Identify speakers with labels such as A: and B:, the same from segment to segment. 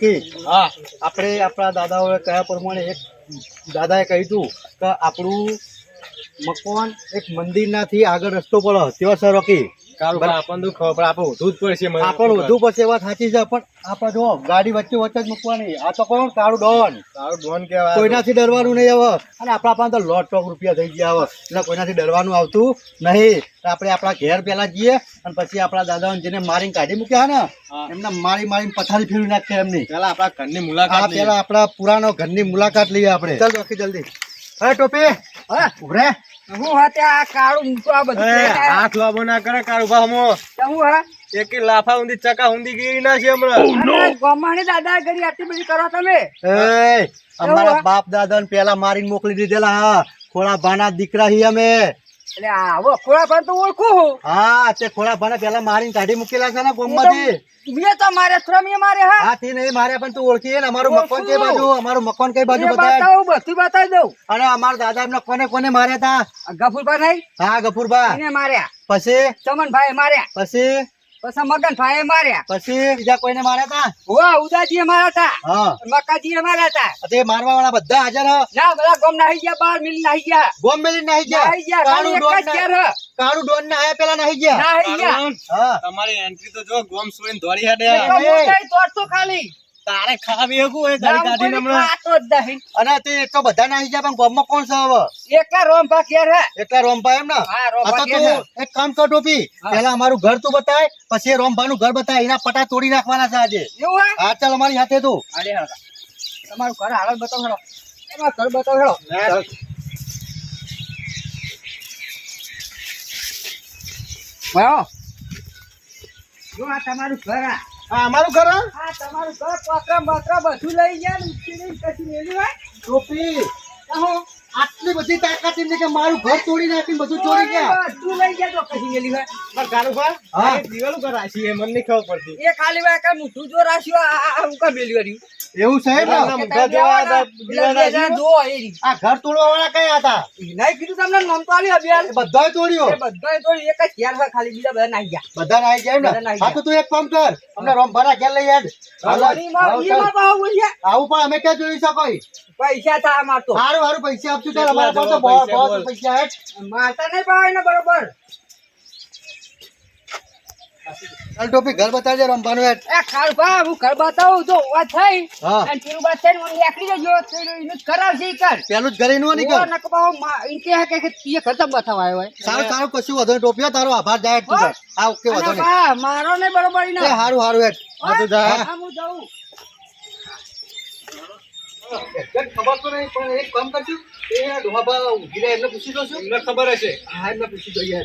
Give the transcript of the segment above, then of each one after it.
A: રોકી
B: હા,
A: આપણે આપણા દાદાઓએ કયા પ્રમાણે એક દાદાએ કહ્યું કે આપણું મકવાન એક મંદિરનાથી આગળ રસ્તો પડો તેવો સર
B: બા આપણને ખબર આપણે વધુ જ પડશે મને
A: આપણ વધુ પછી વાત. સાચી છે પણ આપણે જો ગાડી વચ્ચે વચ્ચે જ મૂકવાની. આ તો કોણ? કાળું ડોન.
B: કારું ડોન કહેવાય.
A: કોઈનાથી ડરવાનું નહીં હવે. અને આપણા પાસે તો લોટ ટોક રૂપિયા થઈ ગયા હવે. એટલે કોઈનાથી ડરવાનું આવતું નહીં. આપણે આપણા ઘેર પેલા જઈએ અને પછી આપણા દાદાઓને જેને મારીને કાઢી મૂક્યા ને એમને મારી મારીને પથારી ફેરવી નાખીએ એમની.
B: પેલા આપણા ઘરની મુલાકાત.
A: પેલા આપણા પુરાનો ઘરની મુલાકાત લઈએ આપણે. ચાલ જલ્દી. હે ટોપી
C: હા
A: ઉભરે.
C: હું હાથે આ કાળું મૂકો આ બધું
B: હાથ લાંબો ના કરે
C: હું હા?
B: એક લાફા ઊંધી ચકા ઊંધી ગીરી ના છે હમણાં.
C: ગમાણી દાદા ઘડી આટલી બધી કરો તમે.
A: એ અમારા બાપ દાદા ને પેલા મારીને મોકલી દીધેલા હા. ખોળા ભાના દીકરા હી અમે.
C: એટલે આવો ખોળા તો ઓળખું હું.
A: હા તે ખોળા પેલા મારીને કાઢી મૂકેલા છે ને ગોમમાંથી.
C: મેં તો મારે શ્રમી મારે હા.
A: હા તે નહીં મારે પણ તું ઓળખી ને અમારું મકાન કઈ બાજુ અમારું મકાન કઈ બાજુ
C: બતાવ બધું બતાવી દઉં.
A: અને અમારા દાદા એમને કોને કોને માર્યા હતા
C: ગફુરભાઈ નહીં?
A: હા ગફુરભાઈ
C: એને માર્યા.
A: પછી?
C: ચમનભાઈ માર્યા.
A: પછી?
C: પછી મગનભાઈ માર્યા.
A: પછી બીજા કોઈને માર્યા હતા
C: હોવા ઉદાજી માર્યા હતા
A: હા.
C: મકાજી માર્યા હતા
A: તે મારવા વાળા બધા હાજર હ.
C: ના બધા ગોમ નાહી ગયા બાર મિલ નાહી ગયા.
A: ગોમ મિલ નાહી ગયા?
C: નાહી ગયા
A: કાળું ડોન ના-. કાળું ડોન ના આયા પેલા નાહી ગયા?
C: નાહી ગયા.
B: તમારી એન્ટ્રી તો જો ગોમ સુઈને દોડી હાડે.
C: હેડે તો ખાલી.
B: તારે ખાવી એવું એ ગાડી કાઢીને
C: ના,
B: હમણાં
C: જ.
A: અને તે તો બધા નાહી ગયા પણ ગોમમાં કોણ છે હવે
C: એકલા રોમભા ઘેર હે.
A: એટલા રોમભાઈ એમ ને
C: હા, રોમભા હે.
A: એક કામ કર ટોપી પહેલા અમારું ઘર તું બતાય પછી રોમભા નું ઘર બતાય એના પટા તોડી નાખવાના છે આજે
C: એવું હે?
A: હા ચાલ અમારી સાથે તું
C: અરે હળો. તમારું ઘર હાલત બતાવ હેડો. તમારું ઘર બતાવ હેડો. વાહ જો આ તમારું ઘર આ.
A: હા અમારું ઘર હા?
C: તમારું ઘર પાત્રા બતરા બધું લઈ ગયા ને પછી કશું હોય?
A: ટોપી. આટલી બધી તાકાત એમને કે મારું ઘર તોડી નાખી બધું તોડી ગયા
C: બધું લઈ ગયા તો કશું મેલ્યું હોય?
B: પણ કારું ભાઈ
A: હા.
B: દિવાલું કર રાશી એ મને ખબર પડતી
C: એ ખાલી ભાઈ કાંઈ મૂઠું જો રાખ્યું આ- હું કાં મેલ્યું રહ્યું?
A: એવું છે. આ ઘર તોડવા વાળા કયા હતા?
C: એનાય કીધું તમને નામ તો અભિયાન.
A: બધાય તોડ્યો.
C: બધાય તોડી એક જ ઘેર હોય ખાલી બીજા બધા નાઈ ગયા.
A: બધા નાઈ ગયા
C: બધા
A: ને હા તો તું એક કામ કર. અમને રોમ ભરા ઘેર લઈ
C: બોલ્યા.
A: આવું પણ અમે ક્યાં જોઈ શકો
C: પૈસા તા. મારતો
A: સારું સારું પૈસા આપશું
B: તો
A: અમારા પાસે બહુ
B: પૈસા
A: બહુ પૈસા હે
C: મારતા નહીં પાવે ને બરોબર.
A: ચાલ ટોપી ઘર બતાવજે રમવાનું
C: એ બા હું ઘર બતાવું જો વાત થઈ. અને પેલું બા થઈને હું એકલી જજો એનું જ કરાવશે કર
A: પેલું જ ઘરે નું નહીં કર
C: નકબા ઈ કે કે તીએ તમ બતાવ આવ્યો હોય.
A: સારું સારું કશું વધો. ટોપીઓ તારો આભાર જાય તું આ ઓકે વધો નહીં.
C: બા, મારો નહીં બરોબર ઈ
A: એ
C: ના.
A: હારું હારું હેઠ. આ તો જા.
C: હું જાઉં.
A: ખબર તો નહીં પણ એક કામ કરશું એ ડોહાબા ઊભી રહે એમને પૂછી જોશું
B: એમને ખબર હશે.
A: હા એમને પૂછી જો.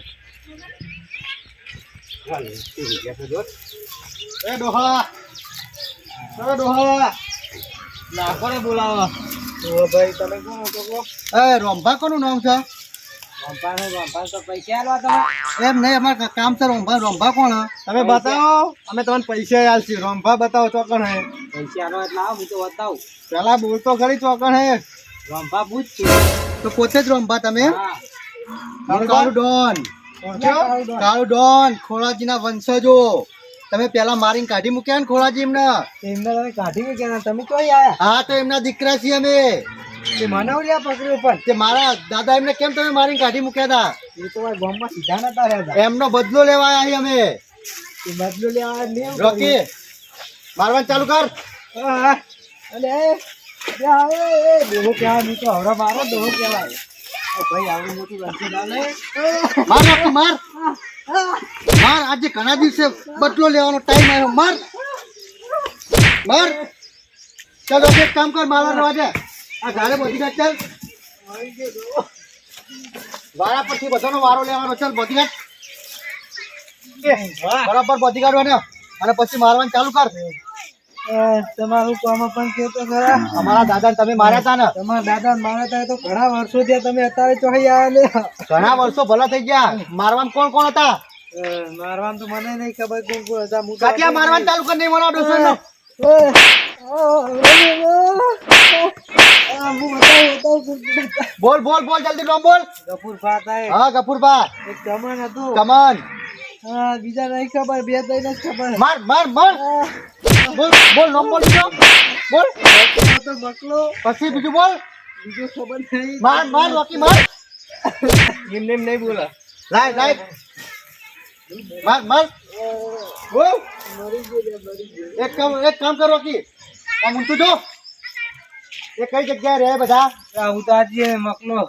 A: એ ડોહા. અરે ડોહા.
B: લાખોને બોલાવો?
A: ભાઈ તમે કોણ છો કો એ રોંભા કોનું નામ છે?
C: રંભાનો તો પૈસા આલવા તમે
A: એમ નહીં અમારે કામ છે રોંભા. રોંભા કોણ?
B: તમે બતાવો. અમે તમને પૈસા આલશું રોંભા બતાવો ચોકણ હે.
C: પૈસા આલવા એટલે આવો, હું તો બતાવું
B: પેલા બોલતો ખરી ચોકણ હે.
C: રોંભા પૂછ છું.
A: તો પોતે જ રોંભા તમે?
C: હા.
A: ડોન
C: કાળું ડોન.
A: ખોળાજીના વંશજો. તમે પેલા મારીને કાઢી મૂક્યા ને ખોળાજી એમને?
C: એમને તમે કાઢી મૂક્યા તમે આયા?
A: હા તો એમના દીકરા છીએ અમે.
C: તે મને ઓલિયા પકડ્યો પણ.
A: તે મારા દાદા એમને કેમ તમે મારીને કાઢી મૂક્યા હતા
C: એ તો મારા ગામમાં સીધા નતા રહેતા
A: એમનો બદલો લેવા આવ્યા અમે.
C: એ બદલો લેવા નહીં
A: રોકી. મારવાનું ચાલુ કર.
C: અને એ એ નહીં તો મારો કહેવાય. ભાઈ આવડું મોટું રણછોડ ડાલે
A: માર રોકી માર. માર આજે ઘણા દિવસે બદલો લેવાનો ટાઈમ આવ્યો. માર. માર. ચાલો એક કામ કર મારા રવાજે આ ઘરે બધી કાઢ ચાલ. વારા પરથી બધાનો વારો લેવાનો. ચાલ બધી કાઢ બરાબર બધી કાઢવાનો અને પછી મારવાનું ચાલુ કર.
C: તમારું કામ પણ કેતો ખરા.
A: અમારા દાદા તમે માર્યા હતા ને?
C: તમારા દાદા માર્યા ત્યાં તો ઘણા વર્ષો થયા તમે અત્યારે ચોહી આવ્યા ને.
A: ઘણા વર્ષો ભલા થઈ ગયા. મારવાનું કોણ કોણ હતા?
C: મારવાનું તો મને નહીં ખબર કોણ કોણ હતા. હું તો
A: કાટિયા મારવાનું ચાલુ કરી નહીં મને ડોસો બોલ બોલ બોલ જલ્દી ડોમ બોલ.
C: ગફુર ફાતા
A: હા ગફુરભા
C: એક કમન હતું.
A: કમન
C: હા, બીજા નહીં ખબર બે ત્રણ ખબર.
A: માર માર માર. બોલ બોલ, નામ બોલ બીજો. બોલ.
D: તો મકલો
A: પછી બીજું બોલ.
D: બીજું ખબર નહીં
A: માર માર, રોકી માર.
D: એમ નહીં બોલા
A: લાય લાય. માર માર. બોલ.
D: મરી ગયો મરી ગયો
A: એક કામ એક કામ કરો રોકી. આ મુંતુ જો. એ કઈ જગ્યાએ રહે બધા?
D: આ ઉતારજે મકલો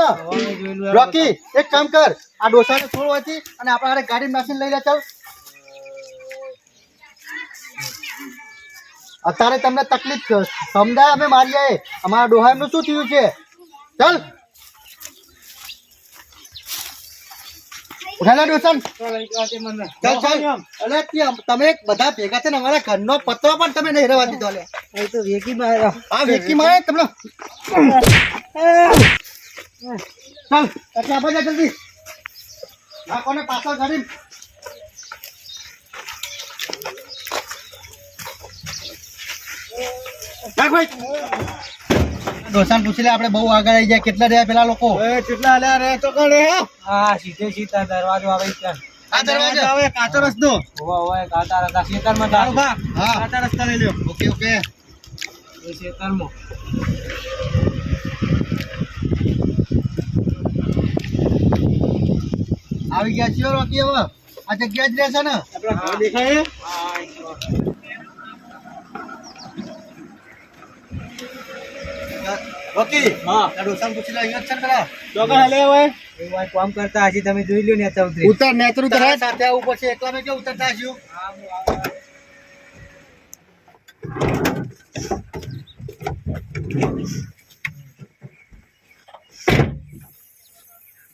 A: ને? રોકી એક કામ કર. આ ડોસાને થોડું હતી અને આપણે ગાડી નાખીને લઈ ચાલ. અત્યારે તમને તકલીફ. સમજાય અમે મારીએ અમારા ડોહા એમનું શું થયું છે? ચાલ. ઉઠાલા ડોસન ચાલ ચાલ. અલે તમે બધા ભેગા થઈને અમારા ઘરનો પત્રો પણ તમે નહીં રહેવા દીધો લે.
D: એ તો વેકી માર્યો
A: આ વેકી મારે તમને. ચાલ એટલે આપણે જા જલ્દી. કોને પાછળ ગાડી ભાઈ ડોસાને પૂછી લે આપણે બહુ આગળ આવી જાય કેટલા રહ્યા પેલા લોકો?
E: કેટલા હલ્યા રે તો કણે હા.
D: સીધે સીધા દરવાજો આવે ત્યાં.
A: આ દરવાજો
E: હવે કાચો રસ્તો.
D: હતા ખેતરમાં
E: તારું. બા
A: હા.
E: કાચા રસ્તા લઈ લ્યો.
A: Okay okay.
D: એ ખેતરમાં
A: આવી ગયા છીએ રોકી હવે. આ જગ્યા જ રહેશે ને?
E: આપણા દેખાય હે?
D: હા.
A: ડોસાને પૂછી લે અહીંયા છે
E: હોય
D: એવું કામ કરતા હજી તમે જોઈ લ્યો ને આ
E: ઉતાર નેતરું તો
A: સાથે આવું પડશે એકલા મેં કેવું ઉતરતા હશું?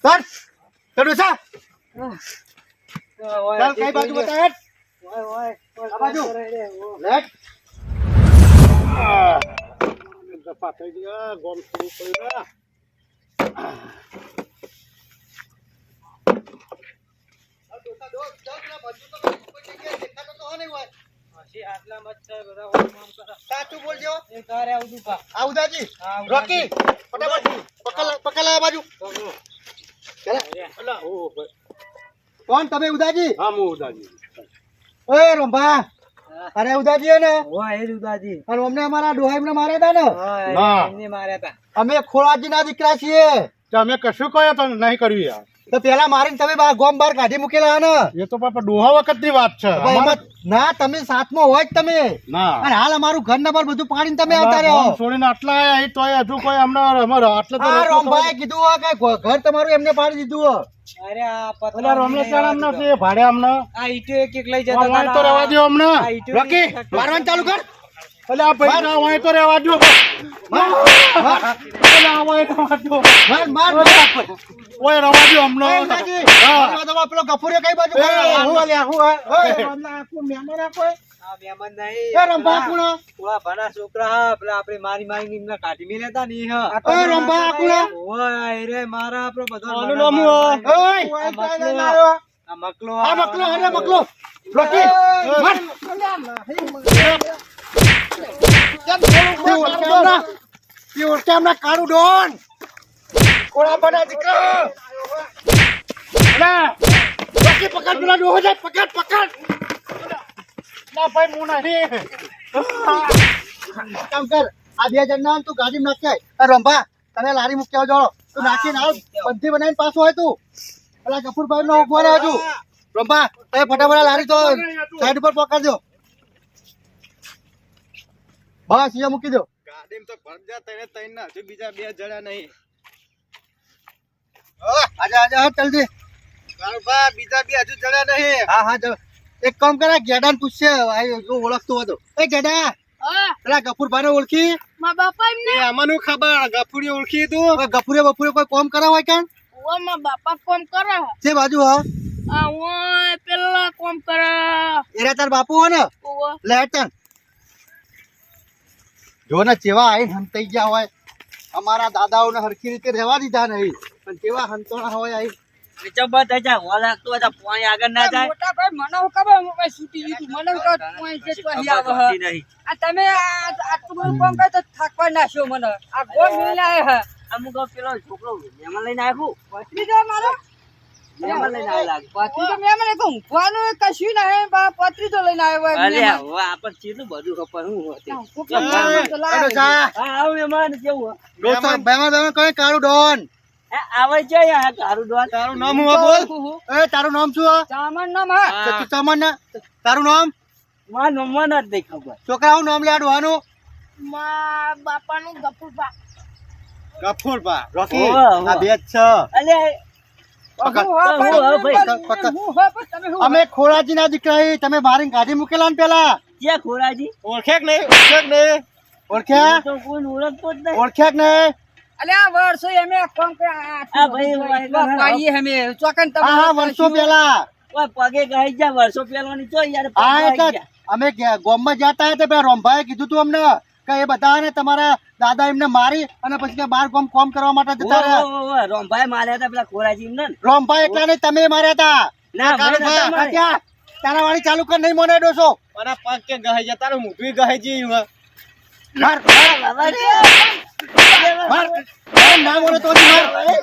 A: કર તો ચાલ કઈ બાજુ બતાવે? આ બાજુ. લેટ
D: આટલા મચ્છર બધા ઓમ આમ કરે.
A: સાચું બોલજો.
D: આવું
A: ઉદાજી. રોકી. પકડ બાજુ. કોણ તમે ઉદાજી?
E: હા હું ઉદાજી.
A: એ રંભા. અરે ઉદાજી ને?
D: એ ઉદાજી.
A: અને અમને અમારા ડોહાઈ ને માર્યા હતા ને?
D: હા, એમને માર્યા હતા
A: અમે ખોળાજી ના દીકરા છીએ.
E: તો અમે કશું કહ્યું તો નહીં કર્યું યાર.
A: તો પેલા મારીને તમે ગોમ બાર કાઢી મૂકેલા ને?
E: એ તો પાપા ડોહા વખતની વાત છે.
A: ના તમે સાતમો હોય જ તમે. અને હાલ અમારું ઘર નંબર બધું પાડીને તમે આવતા રહ્યો
E: છોડીને આટલા આયા તોય હજુ કોઈ અમને અમારે આટલે તો
A: રોમભાઈ કીધું હોય કે ઘર તમારું એમને પાડી દીધું હોય.
D: અરે આ
E: ચાલ અમને ભાડે અમને.
D: આ ઈંટો એક એક લઈ જતા
E: તો રહેવા દો અમને.
A: રોકી મારવાનું ચાલુ કર.
E: એટલે આ પૈસા વાંય તો રહેવા દો
A: માર, માર,
E: આ વાંય તો દો
A: માર, માર.
E: ઓય રહેવા દો અમને હા.
A: તો પેલો ગફુરિયો કઈ બાજુ કરે
E: હું અલ્યા, હું આ-
A: ઓય.
E: અમને આખું મહેમાન આ કોઈ?
D: મહેમાન નહીં.
A: એ રંભા કુણો
D: ઓલા ભણા છોકરા હા, પેલા આપણે મારી મારી એમને કાઢી મી લેતા ની ઈ હા.
A: એ રંભા કુણા?
D: ઓય, રે મારા આપણો બધો ઓનો
E: નામ હોય.
A: ઓય,
D: આ મકલો,
E: ના.
D: આ મકલો
A: અરે મકલો રોકી માર. કેમ થોડું ઓળખે હમણાં? એ ઓળખે હમણાં કાળું ડોન કોળા બના દીકરો. રોકી પકડ પેલા ડોહો જાય પકડ પકડ.
E: ના ભાઈ હું નહીં.
A: કામ કર આ બે જણ ના તું ગાડી નાખાય રંભા તને લારી મૂકી આવજો. તું નાખીને આવ. બધી બનાવીને પાછો હોય તું. પેલા ગફુરભાઈ નો ઊભો રહ્યો છું રંભા તમે ફટાફટ લારી તો સાઈડ ઉપર પકડજો. બસ અહીંયા મૂકી દો.
E: ગાડી તો ભરજા તઈને તઈને હજુ બીજા બે જણા નહીં.
A: આજા આજા જલ્દી
E: બીજા બે હજુ જણા નહીં.
A: હા હા એક કામ કરે ગેડા ને પૂછશે ઓળખતો હતો એ ગેડા પેલા ગફુરભાઈ ને ઓળખી?
F: મા બાપા એમને?
E: એ આમાંનું ખબર? ગફુડી ઓળખી તું?
A: કોઈ ગફુરે બફુરે કોઈ કોમ કરાવ હોય કાન
F: ઓય મારા બાપા કોમ કરે.
A: તે બાજુ હા.
F: આ પેલા કોમ કરે.
A: એરા તાર બાપુ હો ને? લેટન જો ને ચેવા આઈ હંતાઈ ગયા હોય અમારા દાદાઓને હરખી રીતે રહેવા દીધા નહીં પણ કેવા હંતોણા હોય આઈ.
G: છોકરો લઈને
C: આવ્યો.
G: તારું
B: નામ હું બોલ.
A: એ તારું નામ શું તારું નામ?
G: મારું નામ જ નહીં ખબર
A: છોકરાનું નામ લે ડોહાનું?
C: મા બાપાનું ગપુબા
B: ગફુરભા.
A: રોકી. આ બે છે. પકડ.
C: ખોરાજી તમે
A: અમે ખોરાજીના દીકરા તમે મારી ગાડી મૂકેલા ને પેલા.
G: ક્યાં ખોરાજી?
B: ઓળખે કે નહીં ઓળખે કે નહીં.
A: ઓળખ્યા?
G: તો કોઈ ઓળખતો જ નહીં.
A: ઓળખ્યા કે નહીં?
C: અલે વર્ષો અમે કોમ કે આ
G: આ ભાઈ ભાઈ
C: પાડીએ અમે. ચોકન
A: હા વર્ષો પેલા.
G: ઓય પગે ગઈ જા વર્ષો પહેલાની તો યાર.
A: અમે ગામમાં જતા હતા પેલા રોમભાઈએ કીધું તું અમને. કે એ બધાને તમારા દાદા એમને મારી અને પછી બાર કોમ કોમ કરવા માટે જતા રહ્યા.
G: રોમભાઈ માર્યા હતા પેલા ખોરાજી એમને ને?
A: રોમભાઈ એટલા નહીં તમે માર્યા હતા.
G: ના,
A: તારા વાળી ચાલુ કર નહીં મને ડોસો
B: મારા પગ કે ગહે છે તારું મોઢું ગહે જી
A: માર ના બોલે તો
G: અરે,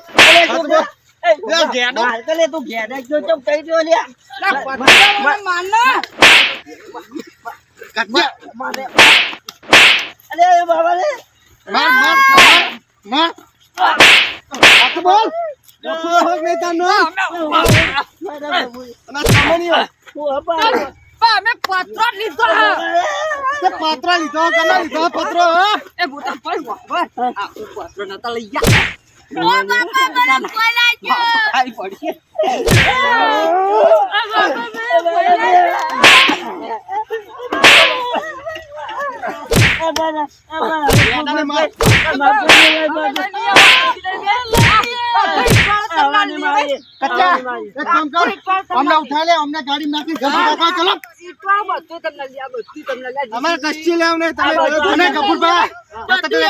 G: તું તો લે, તું જો, ચમ અરે, બાબા રે.
A: માર માર માર કાતું બોલ.
B: ગફુર નહીં તારું નામ સામાન્ય
C: અમે પત્રો લીધો
A: તે પાત્ર લીધો કના લીધો પત્ર
C: એ મોટા ભાઈ વાહ આ પત્રો નતા લઈ ગયા. ઓ બાપા મને બોલાજો
G: ખાઈ પડી.
A: તને. કાત્યા, એક કામ કર અમને ઉઠાઈ લે અમને ગાડી નાખી ચલો અમારે કચ્છી લેવ નહીં તમે કપૂરભાઈ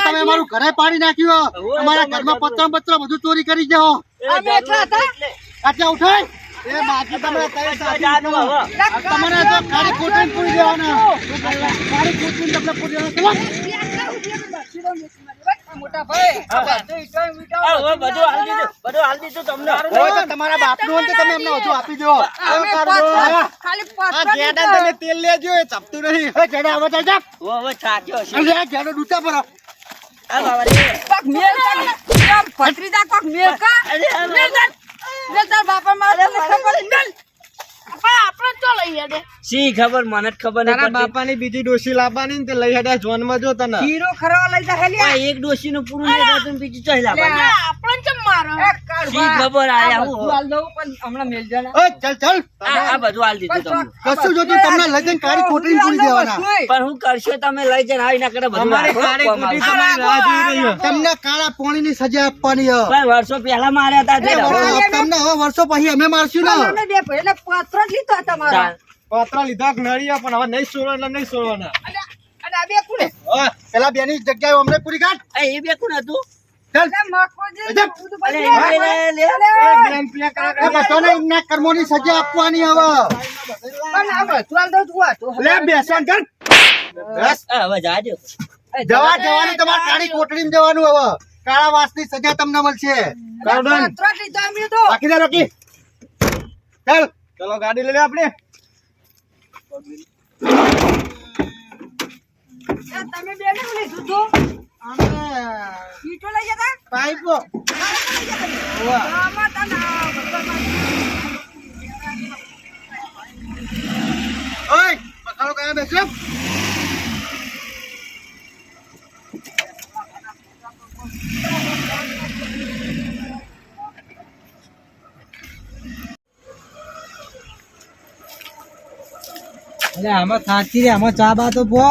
A: તમે અમારું ઘરે પાડી નાખ્યું અમારા ઘરમાં પત્ર પત્ર બધું ચોરી કરી જાઓ કાત્યા ઉઠાય? એ બાકી તય સાથી તમારે તો કાળી કોટીને પૂરી દેવાના. કાળી કોટીને તમને પૂરી દેવાના. ચલો
C: મોટા ભાઈ
G: હા, હવે બધું હાલ દીધું, બધું હાલ દીધું તમને.
A: હોય તો તમારા બાપનું તમે એમને વધુ આપી દો.
C: ખાલી
B: તમે તેલ લેજો એ ચપતું નહીં.
A: એ જેને આવે તો જા.
G: હવે હવે છે.
A: અરે આ પર
G: આ બાબા
C: મેલ કા કોક મેલ કા મેલ તાર બાપા મારે ખબર પણ આપણે તો લઈ હેડે.
G: શી ખબર? મને જ ખબર
B: તારા બાપાની બીજી ડોશી લાવવાની ને તે લઈ હેડ્યા જોનમાં જો તને.
C: હીરો ખરવા લઈ જા હેલિયા
G: આ એક ડોશીનું પૂરું નહીં થતું બીજું ચોય લાવવાનું.
C: આપણે ચમ મારો
G: શી ખબર? આયા હું?
C: હાલ દઉં પણ હમણાં મેલ જા
A: ઓય ચાલ ચાલ.
G: આ આ બધું હાલ દીધું તમને.
A: કશું જોતું તમને લઈ જઈને કાળી કોટરીને પૂરી દેવાના.
G: પણ હું કરશો તમે લઈ જઈને આવી ના કરે બધું
B: અમારી
G: રાખો,
B: કાળી
G: કોમ
B: કુટી
G: આવશે.
B: તમારી રાહ જોઈ રહી
A: તમને કાળા પોણીની સજા આપવાની
G: પણ વર્ષો પહેલા માર્યા હતા
A: તમને હવે વર્ષો પછી અમે મારશું ને.
C: અમે પત્ર જ લીધો તમારો.
B: પત્ર લીધા નળિયા પણ હવે નહીં એટલે નહીં છોડવાના
C: અને અને આ બે
A: હા, પેલા બેની જગ્યાએ અમને પૂરી કાઢ.
G: એ એ બે કોણ હતું.
A: ચાલ.
C: મકોજી
A: અજબ.
C: બધું
G: લે, લે, લે.
B: એ બેન પેલા કરા
A: એ બધાને એમના કર્મોની સજા આપવાની હવે.
C: પણ આ બધું હાલ તું આ તો
A: લે બેસન કર બસ.
G: આ હવે જાજો
A: જવા જવાનું તમારે કાળી કોટડીમાં જવાનું હવે. કાળા વાસની સજા તમને મળશે. કાળું
C: પત્ર લીધો અમે તો.
A: બાકી રોકી. ચાલ.
B: ચલો ગાડી લઈ લે આપણે.
C: તમે બે ને લીધું તું ઈટો લઈ જતા
A: પાઇપો.
C: આમાં તને
A: ઓય બખાડો કયા બેસો
C: અરે આમાં થાકી રે આમાં ચા બા તો પો.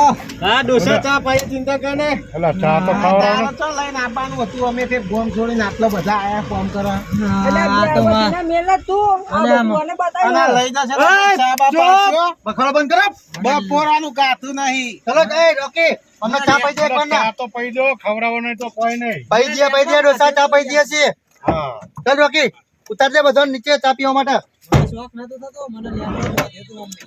B: હા ડોસા ચા પાઈ ચિંતા કરે.
A: અલા ચા તો
B: તારો ચા લઈને આવવાનું હતું અમે તે ગોમ છોડીને આટલા બધા આયા ફોન કરવા. અને લઈ જશે ચા બા પાડશો.
A: બખાડો બંધ કરો.
B: બપોરાનું ગાતું નહીં.
A: ચલો રોકી. અમને ચા પાઈ દે એકવાર ના
E: તો પૈ દો ખવડાવવાનો તો કોઈ નહીં.
A: પી દે પી દે ડોસા ચા પાઈ દે છે
E: હા.
A: ચાલ રોકી. ઉતારજે બધો નીચે ચા પીવા માટે.
C: શોખ નતો થતો મને લેવાનો હતો અમને.